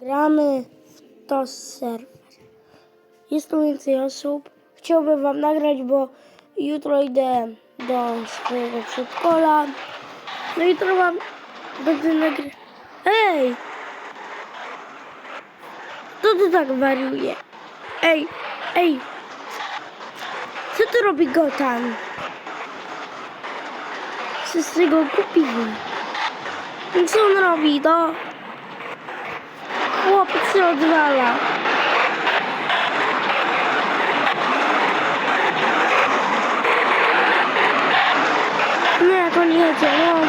Gramy w to serwer. Jest tu więcej osób. Chciałbym wam nagrać, bo jutro idę do swojego przedszkola. No jutro wam będę nagrywać. Ej! Kto tu tak wariuje? Ej, ej! Co tu robi Gotan? Wszyscy go kupili. Co on robi? To chłopiec się odwala. No jak on jedzie, no.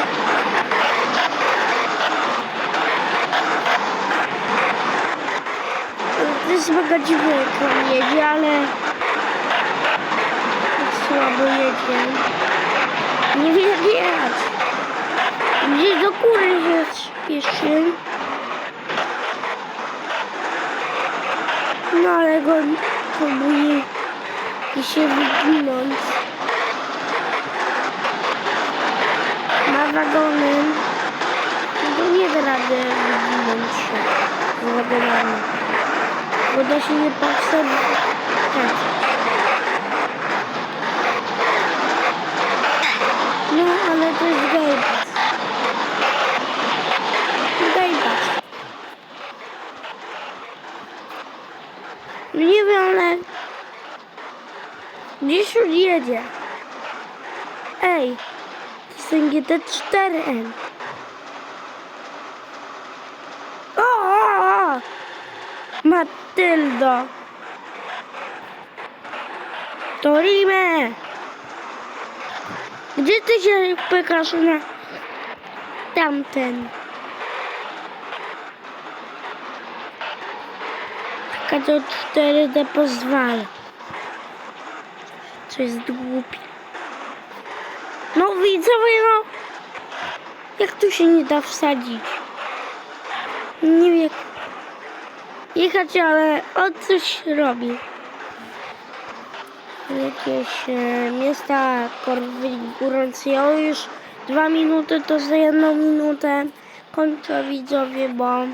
To jest mega dziwne jak on jedzie, ale tak słabo jedzie. Nie wie jak jechać. Gdzieś do góry się śpieszy. No ale go próbuje się wywinąć. Ma wagony. No nie da rady wywinąć się z wagonami. Bo da się nie powstrzymać. No ale to jest gejbas. Gejbas. No nie wiem, ale gdzieś już jedzie. Ej, to jest ten GT4M. O, o, o! Matyldo. Torime. Gdzie ty się pykasz na tamten? To 4D pozwala. Co jest głupie. No widzowie, no. Jak tu się nie da wsadzić? Nie wiem. Jechać, ale on coś robi. Jakieś e, miasta. O już dwa minuty, to za jedną minutę kończę widzowie, bo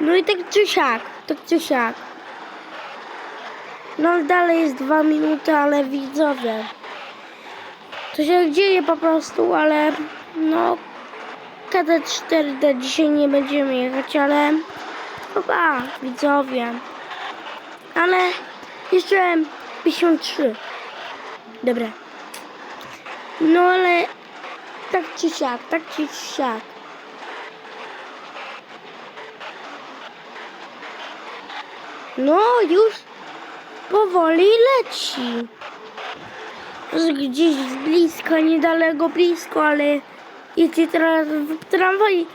no i tak czy siak, tak czy siak. No dalej jest dwa minuty, ale widzowie. To się dzieje po prostu, ale no KD4D dzisiaj nie będziemy jechać, ale chyba widzowie. Ale jeszcze 53. Dobra. No ale tak czy siak, tak czy siak. No już powoli leci. Gdzieś z bliska, niedaleko, blisko, ale jedzie teraz w tramwaj.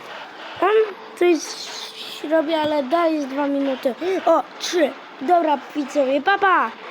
On coś robi, ale daje z dwa minuty. O, trzy. Dobra, widzowie, papa. Pa.